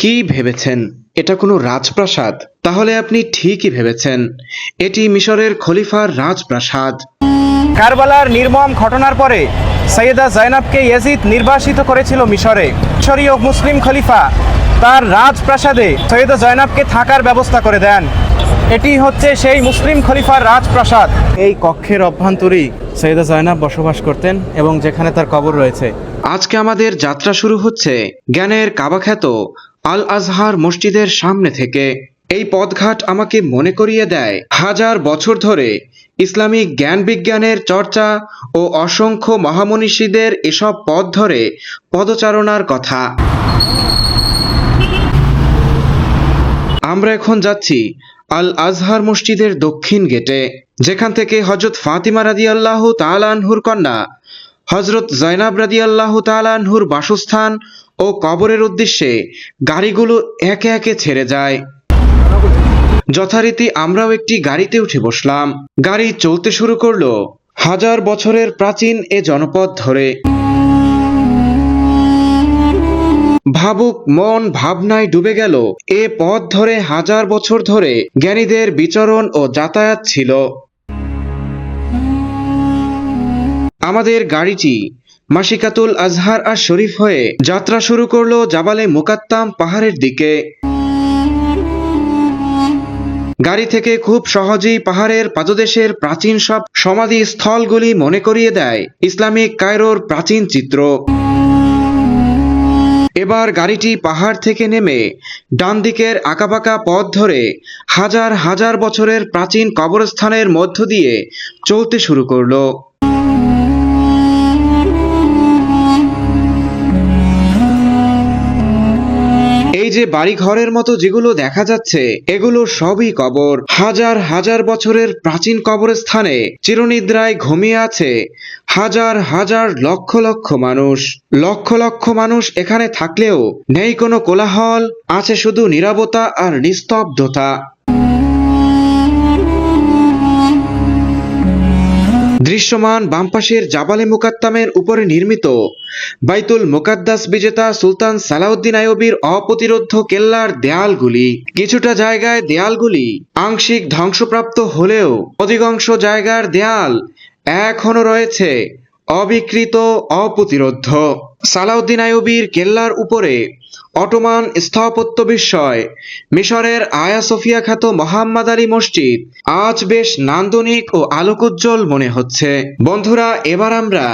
কি ভেবেছেন? এটা কোনো রাজপ্রাসাদ? তাহলে আপনি ঠিকই ভেবেছেন। এটি মিশরের খলিফার রাজপ্রাসাদ। কারবালার নির্মম ঘটনার পরে সৈয়দা জয়নাবকে ইয়াজিদ নির্বাসিত করেছিল মিশরে। মিশরীয় মুসলিম খলিফা তার রাজপ্রাসাদে সৈয়দা জয়নাবকে থাকার ব্যবস্থা করে দেন। এটি হচ্ছে সেই মুসলিম খলিফার রাজপ্রাসাদ। এই কক্ষের অভ্যন্তরেই সৈয়দা জয়নাব বসবাস করতেন এবং যেখানে তার কবর রয়েছে। আজকে আমাদের যাত্রা শুরু হচ্ছে। জ্ঞানের কাবাখ্যাত আল আজহার মসজিদের সামনে থেকে এই পথঘাট আমাকে মনে করিয়ে দেয়। হাজার বছর ধরে ইসলামিক জ্ঞান বিজ্ঞানের চর্চা ও অসংখ্য মহামনীষীদের এসব পথ ধরে পদচারণার কথা। আমরা এখন যাচ্ছি আল আজহার মসজিদের দক্ষিণ গেটে, যেখান থেকে হজরত ফাতিমা রাদি আল্লাহ তালানহুর কন্যা হজরত জয়নাব রাদি আল্লাহ তালানহুর বাসস্থান ও কবরের উদ্দেশ্যে গাড়িগুলো একে একে ছেড়ে যায়। যথারীতি আমরাও একটি গাড়িতে উঠে বসলাম। গাড়ি চলতে শুরু করল হাজার বছরের প্রাচীন এ জনপদ ধরে। ভাবুক মন ভাবনায় ডুবে গেল। এ পথ ধরে হাজার বছর ধরে জ্ঞানীদের বিচরণ ও যাতায়াত ছিল। আমাদের গাড়িটি মাসিকাতুল আজহার আর শরীফ হয়ে যাত্রা শুরু করল জাবালে মোকাত্তাম পাহাড়ের দিকে। গাড়ি থেকে খুব সহজেই পাহাড়ের পাদদেশের প্রাচীন সব সমাধি স্থলগুলি মনে করিয়ে দেয় ইসলামিক কায়রোর প্রাচীন চিত্র। এবার গাড়িটি পাহাড় থেকে নেমে ডান দিকের আঁকাবাঁকা পথ ধরে হাজার হাজার বছরের প্রাচীন কবরস্থানের মধ্য দিয়ে চলতে শুরু করল। এই যে বাড়ি ঘরের মতো যেগুলো দেখা যাচ্ছে, এগুলো সবই কবর। হাজার হাজার বছরের প্রাচীন কবরস্থানে চিরনিদ্রায় ঘুমিয়ে আছে হাজার হাজার লক্ষ লক্ষ মানুষ। লক্ষ লক্ষ মানুষ এখানে থাকলেও নেই কোনো কোলাহল, আছে শুধু নিরাপত্তা আর নিস্তব্ধতা। দৃশ্যমান বামপাশের জাবালে মুকাত্তামের উপরে নির্মিত। বাইতুল মুকাদ্দাস বিজেতা সুলতান সালাউদ্দিন আয়বির অপ্রতিরোধ্য কেল্লার দেয়ালগুলি। কিছুটা জায়গায় দেয়ালগুলি আংশিক ধ্বংসপ্রাপ্ত হলেও অধিকাংশ জায়গার দেয়াল এখনও রয়েছে অবিকৃত অপ্রতিরোধ্য। সালাউদ্দিন আইয়ুবীর কেল্লার উপরে অটোমান স্থাপত্য বিস্ময় মিশরের আয়া সোফিয়া খ্যাত মোহাম্মদ আলী মসজিদ আজ বেশ নান্দনিক ও আলোকোজ্জ্বল মনে হচ্ছে। বন্ধুরা, এবার আমরা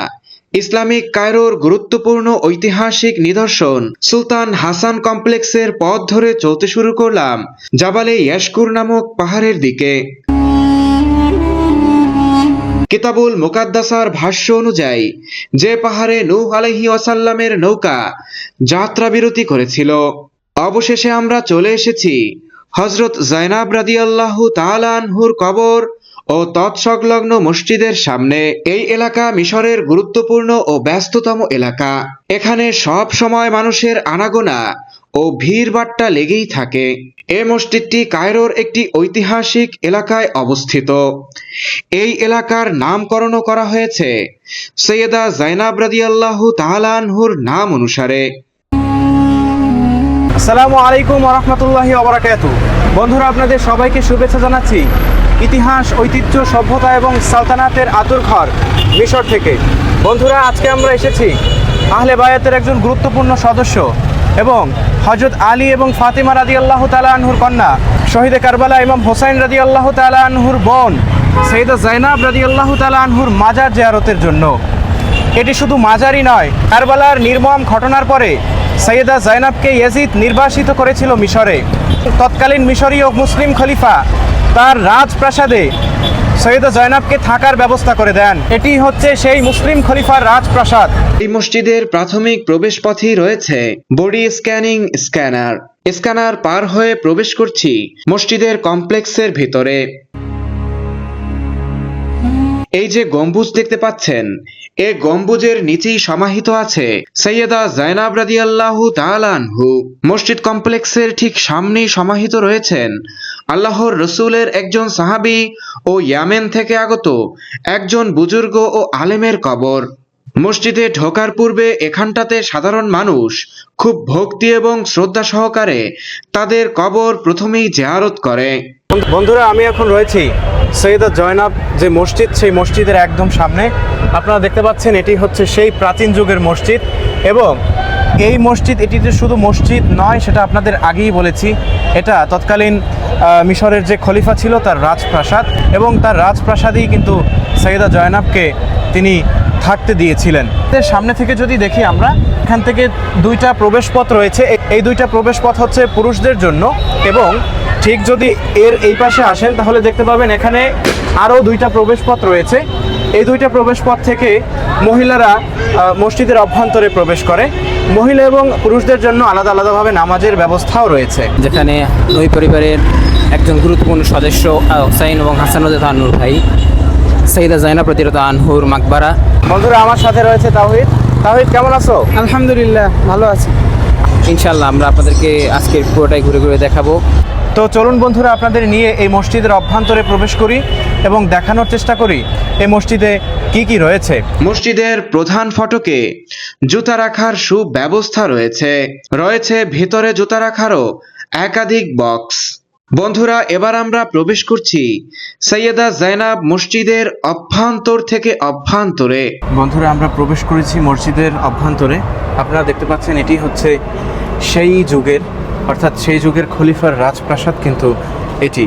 ইসলামিক কায়রোর গুরুত্বপূর্ণ ঐতিহাসিক নিদর্শন সুলতান হাসান কমপ্লেক্সের পথ ধরে চলতে শুরু করলাম জাবালে ইয়াশকুর নামক পাহাড়ের দিকে। কিতাবুল মুকাদ্দাসার ভাষ্য অনুযায়ী, যে পাহাড়ে নূহ আলহি ওয়াসাল্লামের নৌকা যাত্রা বিরতি করেছিল, অবশেষে আমরা চলে এসেছি হজরত জয়নাব রাদিয়াল্লাহু তাআলা আনহুর কবর ও তৎসংলগ্ন মসজিদের সামনে। এই এলাকা মিশরের গুরুত্বপূর্ণ ও ব্যস্ততম এলাকা। এখানে সব সময় মানুষের আনাগোনা ও ভিড়ভাট্টা লেগেই থাকে। এ মসজিদটি কায়রোর একটি ঐতিহাসিক এলাকায় অবস্থিত। এই এলাকার নামকরণও করা হয়েছে সৈয়দা জাইনাব রাদিয়াল্লাহু তাআলা আনহুর নাম অনুসারে। আসসালামু আলাইকুম রহমতুল্লাহি অবরাকাত বন্ধুরা, আপনাদের সবাইকে শুভেচ্ছা জানাচ্ছি ইতিহাস, ঐতিহ্য, সভ্যতা এবং সালতানাতের আতুর ঘর মিশর থেকে। বন্ধুরা, আজকে আমরা এসেছি আহলে বায়াতের একজন গুরুত্বপূর্ণ সদস্য এবং হজরত আলী এবং ফাতিমা রাদি আল্লাহ তালা আনহুর কন্যা, শহীদে কারবালা ইমাম হোসাইন রাদি আল্লাহ তালা আনহুর বোন, সৈয়দা জাইনাব রাদি আল্লাহ তালা আনহুর মাজার জিয়ারতের জন্য। এটি শুধু মাজারই নয়, কারবালার নির্মম ঘটনার পরে সৈয়দা জয়নাবকে ইয়াজিদ নির্বাসিত করেছিল মিশরে। তৎকালীন মিশরীয় মুসলিম খলিফা তার রাজপ্রাসাদে সৈয়দা জয়নাবকে থাকার ব্যবস্থা করে দেন। এটি হচ্ছে সেই মুসলিম খলিফার রাজপ্রাসাদ। এই মসজিদের প্রাথমিক রয়েছে বডি স্ক্যানিং স্ক্যানার। স্ক্যানার পার হয়ে প্রবেশ করছি মসজিদের কমপ্লেক্সের ভিতরে। এই যে গম্বুজ দেখতে পাচ্ছেন, এ গম্বুজের নিচেই সমাহিত আছে সৈয়দা জায়নাব রাদিয়াল্লাহু তাআলা আনহু। মসজিদ কমপ্লেক্সের ঠিক সামনেই সমাহিত রয়েছেন আল্লাহর রসুলের একজন সাহাবী ও ইয়ামেন থেকে আগত একজন বুজুর্গ ও আলেমের কবর। মসজিদে ঢোকার পূর্বে এখানটাতে সাধারণ মানুষ খুব ভক্তি এবং শ্রদ্ধা সহকারে তাদের কবর প্রথমেই জেয়ারত করে। বন্ধুরা, আমি এখন রয়েছি সৈয়দা জয়নাব যে মসজিদ, সেই মসজিদের একদম সামনে। আপনারা দেখতে পাচ্ছেন, এটি হচ্ছে সেই প্রাচীন যুগের মসজিদ এবং এই মসজিদ, এটি যে শুধু মসজিদ নয়, সেটা আপনাদের আগেই বলেছি। এটা তৎকালীন মিশরের যে খলিফা ছিল তার রাজপ্রাসাদ এবং তার রাজপ্রাসাদেই কিন্তু সৈয়দা জয়নাবকে তিনি থাকতে দিয়েছিলেন। সামনে থেকে যদি দেখি আমরা, এখান থেকে দুইটা প্রবেশপথ রয়েছে। এই দুইটা প্রবেশপথ হচ্ছে পুরুষদের জন্য এবং ঠিক যদি এর এই পাশে আসেন, তাহলে দেখতে পাবেন এখানে আরও দুইটা প্রবেশপথ রয়েছে। এই দুইটা প্রবেশপথ থেকে মহিলারা মসজিদের অভ্যন্তরে প্রবেশ করে। মহিলা এবং পুরুষদের জন্য আলাদা আলাদাভাবে নামাজের ব্যবস্থাও রয়েছে। যেখানে ওই পরিবারের একজন গুরুত্বপূর্ণ সদস্য আহ, হুসাইন এবং হাসানুদ্দ আনহুর ভাই। সৈয়দা জাইনা প্রতিরত আনহুর মাকবারা। বন্ধুরা আমার সাথে রয়েছে তাহিদ তাহিদ কেমন আছো? আলহামদুলিল্লাহ ভালো আছি। ইনশাল্লাহ আমরা আপনাদেরকে আজকে পুরোটাই ঘুরে ঘুরে দেখাবো। তো চলুন বন্ধুরা আপনাদের নিয়ে এই মসজিদের অভ্যন্তরে প্রবেশ করি এবং দেখানোর চেষ্টা করি এই মসজিদে কি কি রয়েছে। মসজিদের প্রধান ফটকে জুতা রাখার সুব্যবস্থা রয়েছে। রয়েছে ভেতরে জুতা রাখারও একাধিক বক্স। বন্ধুরা, এবার আমরা প্রবেশ করছি সৈয়দা জাইনাব মসজিদের অভ্যন্তর থেকে অভ্যন্তরে। বন্ধুরা, আমরা প্রবেশ করেছি মসজিদের অভ্যন্তরে। আপনারা দেখতে পাচ্ছেন, এটি হচ্ছে সেই যুগের, অর্থাৎ সেই যুগের খলিফার রাজপ্রাসাদ কিন্তু এটি।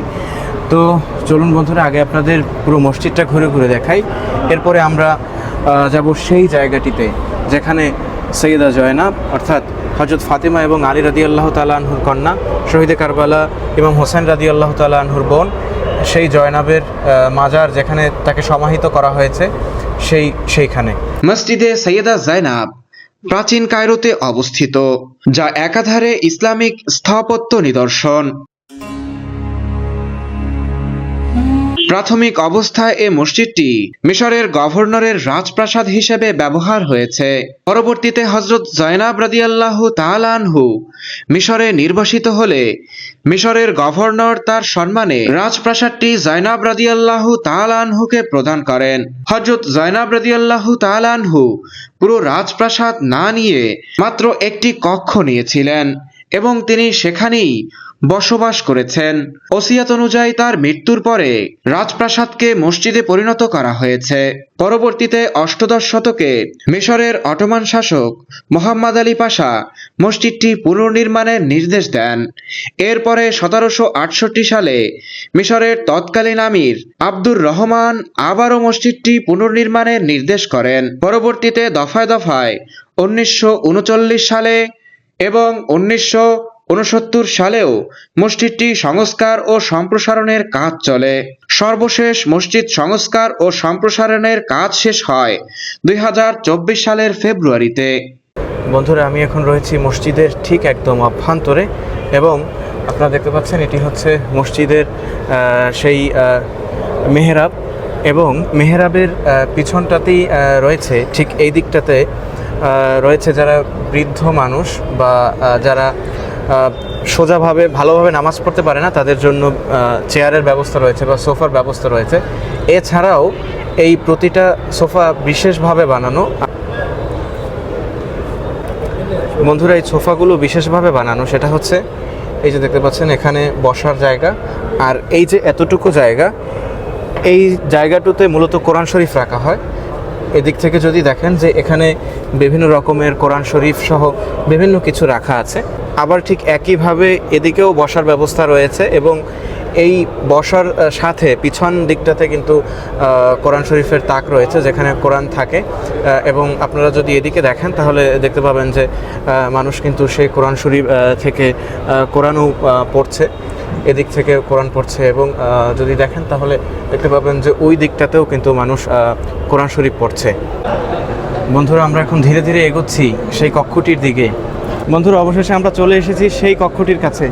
তো চলুন বন্ধুরা, আগে আপনাদের পুরো মসজিদটা ঘুরে ঘুরে দেখাই। এরপরে আমরা যাব সেই জায়গাটিতে, যেখানে সৈয়দা জয়নাব অর্থাৎ হজরত ফাতেমা এবং আলী রাদি আল্লাহ তালাহুর কন্যা শহীদে কারবালা এবং হোসেন রাজি আল্লাহ তালাহুর বোন, সেই জয়নাবের মাজার যেখানে তাকে সমাহিত করা হয়েছে, সেই, সেইখানে। মসজিদে সৈয়দা জাইনাব প্রাচীন কায়রোতে অবস্থিত, যা একাধারে ইসলামিক স্থাপত্য নিদর্শন। প্রাথমিক অবস্থায় এ মসজিদটি মিশরের গভর্নরের রাজপ্রাসাদ হিসেবে ব্যবহার হয়েছে। পরবর্তীতে হজরত জয়নাব রাদিয়াল্লাহু তাআলাহু মিশরে নির্বাসিত হলে মিশরের গভর্নর তার সম্মানে রাজপ্রাসাদটি জয়নাব রাদিয়াল্লাহু তাআলাহুকে প্রদান করেন। হজরত জয়নাব রাদিয়াল্লাহু তাআলাহু পুরো রাজপ্রাসাদ না নিয়ে মাত্র একটি কক্ষ নিয়েছিলেন। এবং তিনি সেখানেই বসবাস করেছেন। ওসিয়াত অনুযায়ী তার মৃত্যুর পরে রাজপ্রাসাদকে মসজিদে পরিণত করা হয়েছে। পরবর্তীতে অষ্টদশ শতকে মিশরের অটোমান শাসক মোহাম্মদ আলী পাশা মসজিদটি পুনর্নির্মাণের নির্দেশ দেন। এরপরে সতেরোশো আটষট্টি সালে মিশরের তৎকালীন আমির আব্দুর রহমান আবারও মসজিদটি পুনর্নির্মাণের নির্দেশ করেন। পরবর্তীতে দফায় দফায় উনিশশো উনচল্লিশ সালে এবং উনিশশো উনসত্তর সালেও মসজিদটি সংস্কার ও সম্প্রসারণের কাজ চলে। সর্বশেষ মসজিদ সংস্কার ও সম্প্রসারণের কাজ শেষ হয় দুই হাজার চব্বিশ সালের ফেব্রুয়ারিতে। বন্ধুরা, আমি এখন রয়েছি মসজিদের ঠিক একদম অভ্যন্তরে এবং আপনারা দেখতে পাচ্ছেন এটি হচ্ছে মসজিদের সেই মেহরাব এবং মেহরাবের পিছনটাতেই রয়েছে ঠিক এই দিকটাতে রয়েছে যারা বৃদ্ধ মানুষ বা যারা সোজাভাবে, ভালোভাবে নামাজ পড়তে পারে না, তাদের জন্য চেয়ারের ব্যবস্থা রয়েছে বা সোফার ব্যবস্থা রয়েছে। এছাড়াও এই প্রতিটা সোফা বিশেষভাবে বানানো, বন্ধুরা এই সোফাগুলো বিশেষভাবে বানানো, সেটা হচ্ছে, এই যে দেখতে পাচ্ছেন, এখানে বসার জায়গা, আর এই যে এতটুকু জায়গা, এই জায়গাটুতে মূলত কোরআন শরীফ রাখা হয়। এদিক থেকে যদি দেখেন যে এখানে বিভিন্ন রকমের কোরআন শরীফ সহ বিভিন্ন কিছু রাখা আছে, আবার ঠিক একইভাবে এদিকেও বসার ব্যবস্থা রয়েছে এবং এই বসার সাথে পিছন দিকটাতে কিন্তু কোরআন শরীফের তাক রয়েছে যেখানে কোরআন থাকে। এবং আপনারা যদি এদিকে দেখেন তাহলে দেখতে পাবেন যে মানুষ কিন্তু সেই কোরআন শরীফ থেকে কোরআনও পড়ছে। এদিক থেকে কোরআন পড়ছে এবং যদি দেখেন তাহলে দেখতে পাবেন যে ওই দিকটাতেও কিন্তু মানুষ কোরআন শরীফ পড়ছে। বন্ধুরা, আমরা এখন ধীরে ধীরে এগোচ্ছি সেই কক্ষটির দিকে। বন্ধুরা, অবশেষে আমরা চলে এসেছি সেই কক্ষটির কাছে।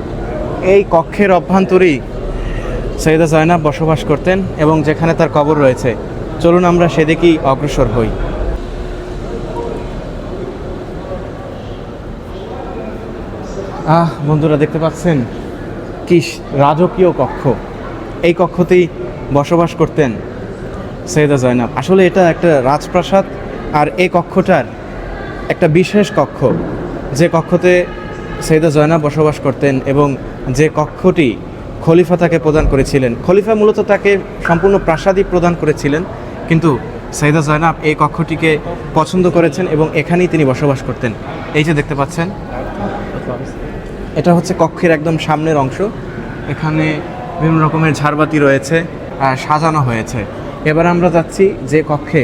এই কক্ষের অভ্যন্তরেই সৈয়দা জয়নাব বসবাস করতেন এবং যেখানে তার কবর রয়েছে। চলুন আমরা সেদিকেই অগ্রসর হই। আহ, বন্ধুরা, দেখতে পাচ্ছেন? কি রাজকীয় কক্ষ। এই কক্ষতেই বসবাস করতেন সৈয়দা জয়নাব। আসলে এটা একটা রাজপ্রাসাদ আর এই কক্ষটার একটা বিশেষ কক্ষ। যে কক্ষতে সৈয়দা জয়নাব বসবাস করতেন এবং যে কক্ষটি খলিফা তাকে প্রদান করেছিলেন। খলিফা মূলত তাকে সম্পূর্ণ প্রাসাদই প্রদান করেছিলেন, কিন্তু সৈয়দা জয়নাব এই কক্ষটিকে পছন্দ করেছেন এবং এখানেই তিনি বসবাস করতেন। এই যে দেখতে পাচ্ছেন এটা হচ্ছে কক্ষের একদম সামনের অংশ। এখানে বিভিন্ন রকমের ঝাড়বাতি রয়েছে সাজানো হয়েছে। এবার আমরা যাচ্ছি যে কক্ষে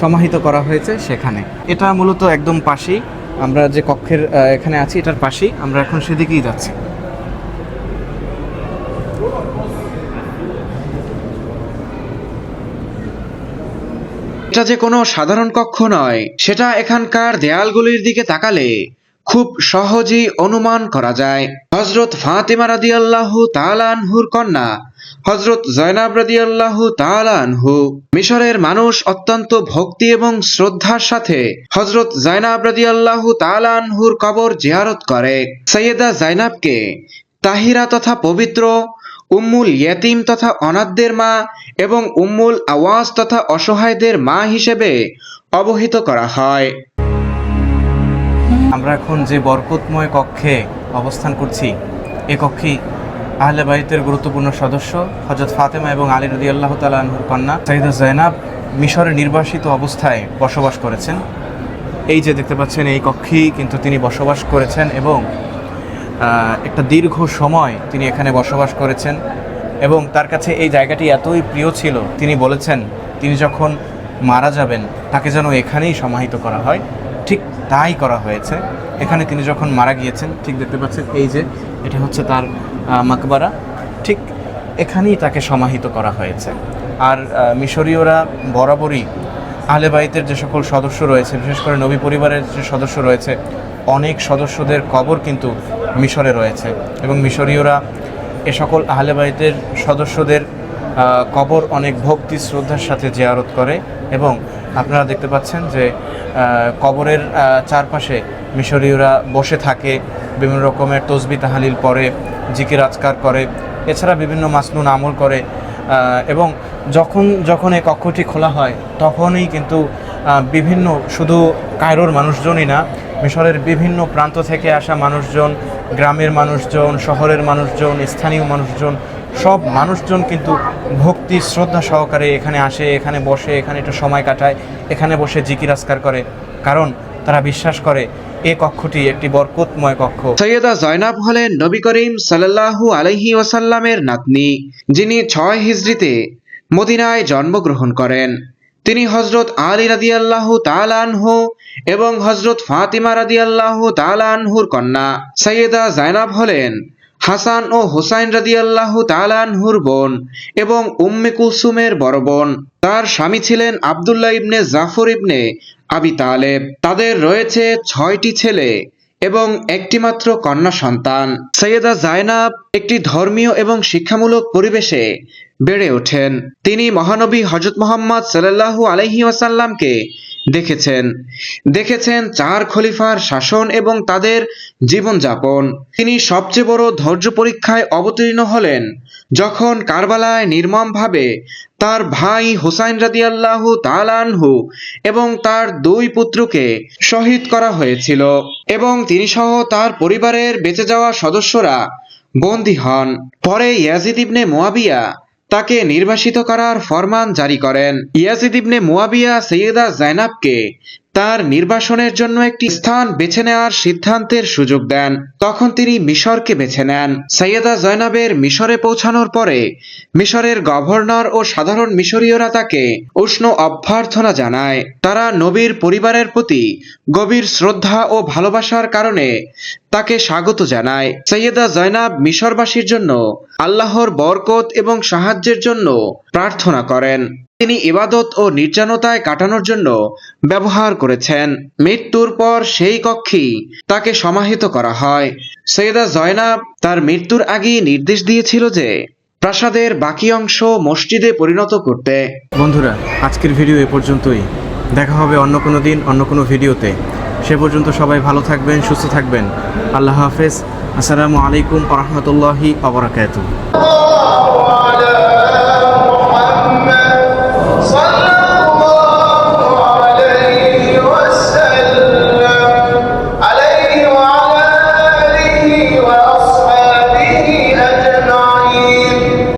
সমাহিত করা হয়েছে সেখানে। এটা মূলত একদম পাশেই। আমরা যে কক্ষের এখানে আছি, এটার পাশেই। আমরা এখন সেদিকেই যাচ্ছি। এটা যে কোনো সাধারণ কক্ষ নয়, সেটা এখানকার দেয়ালগুলির দিকে তাকালে খুব সহজেই অনুমান করা যায়। হজরত ফাতেমা রাদিয়াল্লাহু তাআলা আনহুর কন্যা হজরত জয়নাব রাদিয়াল্লাহু তাআলা আনহু। মিশরের মানুষ অত্যন্ত ভক্তি এবং শ্রদ্ধার সাথে হজরত জয়নাব রাদিয়াল্লাহু তাআলা আনহুর কবর জিয়ারত করে। সৈয়দা জয়নাবকে তাহিরা তথা পবিত্র, উম্মুল ইয়েতিম তথা অনাথদের মা এবং উম্মুল আওয়াজ তথা অসহায়দের মা হিসেবে অবহিত করা হয়। আমরা এখন যে বরকতময় কক্ষে অবস্থান করছি, এ কক্ষে আহলে বাইতের গুরুত্বপূর্ণ সদস্য হজরত ফাতেমা এবং আলী রদি আল্লাহ তালাহুর কন্যা সাইদা জৈনাব মিশরে নির্বাসিত অবস্থায় বসবাস করেছেন। এই যে দেখতে পাচ্ছেন, এই কক্ষেই কিন্তু তিনি বসবাস করেছেন এবং একটা দীর্ঘ সময় তিনি এখানে বসবাস করেছেন এবং তার কাছে এই জায়গাটি এতই প্রিয় ছিল, তিনি বলেছেন, তিনি যখন মারা যাবেন, তাকে যেন এখানেই সমাহিত করা হয়। ঠিক তাই করা হয়েছে। এখানে তিনি যখন মারা গিয়েছেন, ঠিক দেখতে পাচ্ছেন, এই যে এটা হচ্ছে তার মাকবারা। ঠিক এখানেই তাকে সমাহিত করা হয়েছে। আর মিশরীয়রা বরাবরই আহলে বাইতের যে সকল সদস্য রয়েছে, বিশেষ করে নবী পরিবারের যে সদস্য রয়েছে, অনেক সদস্যদের কবর কিন্তু মিশরে রয়েছে। এবং মিশরীয়রা এ সকল আহলে বাইতের সদস্যদের কবর অনেক ভক্তি, শ্রদ্ধার সাথে জিয়ারত করে এবং আপনারা দেখতে পাচ্ছেন যে কবরের চারপাশে মিশরীয়রা বসে থাকে, বিভিন্ন রকমের তসবি তাহালিল পরে জিকির আজকার করে, এছাড়া বিভিন্ন মাসনুন আমল করে এবং যখন যখন এই কক্ষটি খোলা হয়, তখনই কিন্তু বিভিন্ন শুধু কায়রোর মানুষজনই না, মিশরের বিভিন্ন প্রান্ত থেকে আসা মানুষজন, গ্রামের মানুষজন, শহরের মানুষজন, স্থানীয় মানুষজন সব মানুষজন কিন্তু ভক্তি, শ্রদ্ধা সহকারে এখানে আসে, এখানে বসে, এখানে একটু সময় কাটায়, এখানে বসে জিকির আজকার করে। কারণ তারা বিশ্বাস করে, এ কক্ষটি একটি বরকতময় কক্ষ। সৈয়দা জয়নাব হলেন নবী করিম সাল্লাল্লাহু আলাইহি ওয়াসাল্লামের নাতনি, যিনি ছয় হিজরিতে মদিনায় জন্মগ্রহণ করেন। তিনি হজরত আলী রাদিয়াল্লাহু তাআলা আনহু এবং হজরত ফাতিমা রাদিয়াল্লাহু তাআলা আনহুর কন্যা। সৈয়দা জায়নাব হলেন হাসান ও হুসাইন রাদিয়াল্লাহু তাআলা আনহুর বোন এবং উম্মে কুলসুমের বড় বোন। তার স্বামী ছিলেন আব্দুল্লাহ ইবনে জাফর ইবনে আবি তালেব। তাদের রয়েছে ছয়টি ছেলে এবং একটিমাত্র কন্যা সন্তান। সৈয়দা জায়নাব একটি ধর্মীয় এবং শিক্ষামূলক পরিবেশে বেড়ে ওঠেন। তিনি মহানবী হজরত মোহাম্মদ সাল্লাল্লাহু আলাইহি ওয়াসাল্লামকে দেখেছেন। দেখেছেন চার খলিফার শাসন এবং তাদের জীবনযাপন। তিনি সবচেয়ে বড় ধৈর্য পরীক্ষায় অবতীর্ণ হলেন যখন কারবালায় নির্মমভাবে তার ভাই হুসাইন রাদিয়াল্লাহু তালানহু এবং তার দুই পুত্রকে শহীদ করা হয়েছিল এবং তিনি সহ তার পরিবারের বেঁচে যাওয়া সদস্যরা বন্দী হন। পরে ইয়াজিদ ইবনে মুয়াবিয়া তাকে নির্বাসিত করার ফরমান জারি করেন। ইয়াজিদ ইবনে মুয়াবিয়া সৈয়দা জাইনাবকে তার নির্বাসনের জন্য একটি স্থান বেছে নেওয়ার সিদ্ধান্তের সুযোগ দেন। তখন তিনি মিশরকে বেছে নেন। সৈয়দা জয়নাবের মিশরে পৌঁছানোর পরে মিশরের গভর্নর ও সাধারণ মিশরীয়রা তাকে উষ্ণ অভ্যর্থনা জানায়। তারা নবীর পরিবারের প্রতি গভীর শ্রদ্ধা ও ভালোবাসার কারণে তাকে স্বাগত জানায়। সৈয়দা জয়নাব মিশরবাসীর জন্য আল্লাহর বরকত এবং সাহায্যের জন্য প্রার্থনা করেন। তিনি ইবাদত ও নির্জনতায় কাটানোর জন্য ব্যবহার করেছেন। মৃত্যুর পর সেই কক্ষেই তাকে সমাহিত করা হয়। সৈয়দা জয়নাব তার মৃত্যুর আগেই নির্দেশ দিয়েছিল যে প্রাসাদের বাকি অংশ মসজিদে পরিণত করতে। বন্ধুরা, আজকের ভিডিও এ পর্যন্তই। দেখা হবে অন্য কোনো দিন, অন্য কোনো ভিডিওতে। সে পর্যন্ত সবাই ভালো থাকবেন, সুস্থ থাকবেন। আল্লাহ হাফেজ। আসসালামু আলাইকুম আ রহমতুল্লাহি আবরাকাতু